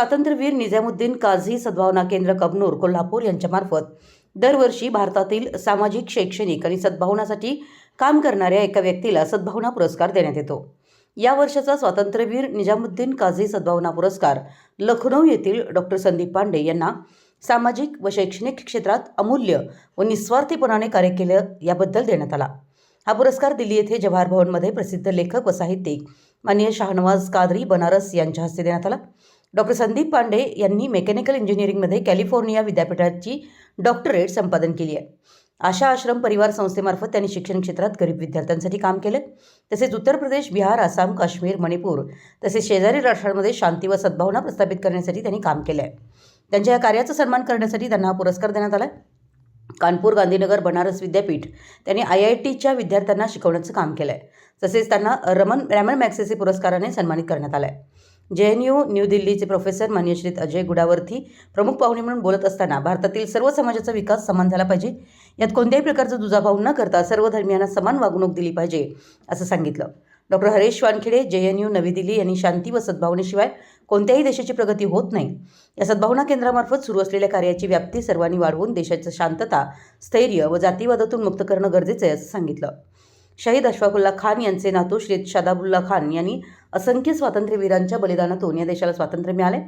स्वातंत्र्यवीर निजामुद्दीन काझी सद्भावना केंद्र कबनूर कोल्हापूर यांच्यामार्फत दरवर्षी भारतातील सामाजिक शैक्षणिक आणि सद्भावनासाठी काम करणाऱ्या एका व्यक्तीला सद्भावना पुरस्कार देण्यात येतो. या वर्षाचा स्वातंत्र्यवीर निजामुद्दीन काझी सद्भावना पुरस्कार लखनौ येथील डॉक्टर संदीप पांडे यांना सामाजिक व शैक्षणिक क्षेत्रात अमूल्य व निस्वार्थीपणाने कार्य केलं याबद्दल देण्यात आला. हा पुरस्कार दिल्ली येथे जवाहर भवनमध्ये प्रसिद्ध लेखक व साहित्यिक मान्य शाहनवाज कादरी बनारस यांच्या हस्ते देण्यात आला. डॉक्टर संदीप पांडे यांनी मेकॅनिकल इंजिनिअरिंगमध्ये कॅलिफोर्निया विद्यापीठाची डॉक्टरेट संपादन केली आहे. आशा आश्रम परिवार संस्थेमार्फत त्यांनी शिक्षण क्षेत्रात गरीब विद्यार्थ्यांसाठी काम केले तसेच उत्तर प्रदेश बिहार आसाम काश्मीर मणिपूर तसेच शेजारी राष्ट्रांमध्ये शांती व सद्भावना प्रस्थापित करण्यासाठी त्यांनी काम केलं आहे. त्यांच्या या कार्याचा सन्मान करण्यासाठी त्यांना हा पुरस्कार देण्यात आला आहे. कानपूर गांधीनगर बनारस विद्यापीठ त्यांनी आय आय टीच्या विद्यार्थ्यांना शिकवण्याचं काम केलं आहे. तसेच त्यांना रमन रॅमन मॅक्सेसे पुरस्काराने सन्मानित करण्यात आलं आहे. जे एन यू न्यू दिल्लीचे प्रोफेसर मान्यश्रीत अजय गुडावर्थी प्रमुख पाहुणे म्हणून बोलत असताना भारतातील सर्व समाजाचा विकास समान झाला पाहिजे. यात कोणत्याही प्रकारचा दुजाभाव न करता सर्व धर्मियांना समान वागणूक दिली पाहिजे असं सांगितलं. डॉक्टर हरेश वानखेडे जे एन यू नवी दिल्ली यांनी शांती व सद्भावनेशिवाय कोणत्याही देशाची प्रगती होत नाही. या सद्भावना केंद्रामार्फत सुरू असलेल्या कार्याची व्याप्ती सर्वांनी वाढवून देशाचं शांतता स्थैर्य व जातीवादातून मुक्त करणं गरजेचं आहे असं सांगितलं. शहीद अशफाकुल्ला खान यांचे नातू श्री शादाबुल्ला खान यांनी असंख्य स्वातंत्र्यवीरांच्या बलिदानातून या देशाला स्वातंत्र्य मिळाले.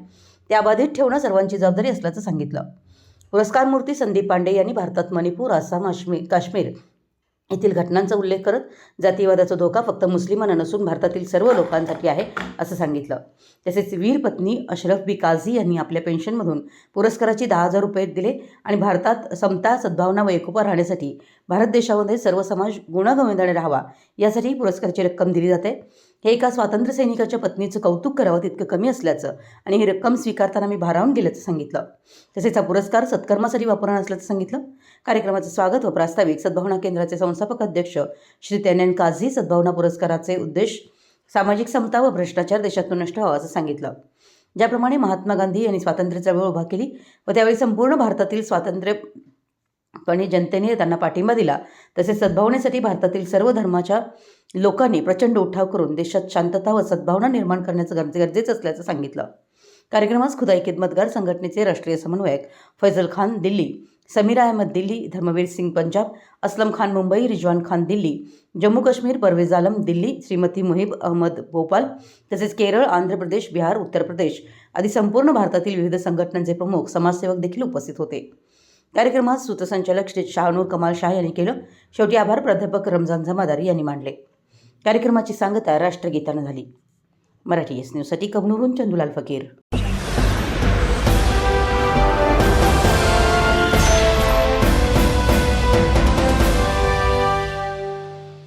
त्याबाधित ठेवणं सर्वांची जबाबदारी असल्याचं सांगितलं. पुरस्कारमूर्ती संदीप पांडे यांनी भारतात मणिपूर आसाम आश्मी काश्मीर येथील घटनांचा उल्लेख करत जातीवादाचा धोका फक्त मुस्लिमांना नसून भारतातील सर्व लोकांसाठी आहे असं सांगितलं. तसेच वीर पत्नी अशरफ बी काझी यांनी आपल्या पेन्शनमधून पुरस्काराची दहा हजार रुपये दिले आणि भारतात समता सद्भावना व एकोपा राहण्यासाठी भारत देशामध्ये सर्व समाज गुणागोविंदाने राहावा यासाठी पुरस्काराची रक्कम दिली जाते. हे एका स्वातंत्र्य सैनिकाच्या पत्नीचं कौतुक करावं तितकं कमी असल्याचं आणि ही रक्कम स्वीकारताना मी भारावून गेल्याचं सांगितलं. तसेच हा पुरस्कार सत्कर्मासाठी वापरणार असल्याचं सांगितलं. कार्यक्रमाचं स्वागत व प्रास्ताविक सद्भावना केंद्राचे संस्थापक अध्यक्ष श्री तेन्यान काझी सद्भावना पुरस्काराचे उद्देश सामाजिक समता व भ्रष्टाचार देशातून नष्ट व्हावा असं सांगितलं. ज्याप्रमाणे महात्मा गांधी यांनी स्वातंत्र्य चळवळ उभा केली व त्यावेळी संपूर्ण भारतातील स्वातंत्र्य पण जनतेने त्यांना पाठिंबा दिला. तसेच सद्भावनेसाठी भारतातील सर्व धर्माच्या लोकांनी प्रचंड उठाव करून देशात शांतता व सद्भावना निर्माण करण्याचं गरजे गरजेचं असल्याचं सांगितलं. कार्यक्रमास खुदाई खिदमतगार संघटनेचे राष्ट्रीय समन्वयक फैजल खान दिल्ली समीरा अहमद दिल्ली धर्मवीर सिंग पंजाब असलम खान मुंबई रिजवान खान दिल्ली जम्मू काश्मीर परवेज आलम दिल्ली श्रीमती मुहिब अहमद भोपाल तसेच केरळ आंध्र प्रदेश बिहार उत्तर प्रदेश आदी संपूर्ण भारतातील विविध संघटनांचे प्रमुख समाजसेवक देखील उपस्थित होते. कार्यक्रमात सूत्रसंचालक श्री शाहनूर कमाल शाह यांनी केलं. शेवटी आभार प्राध्यापक रमजान जमादार यांनी मांडले कार्यक्रमाची सांगता राष्ट्रगीतानं झाली. मराठी एस न्यूजसाठी कबनूरून चंदुलाल फकीर.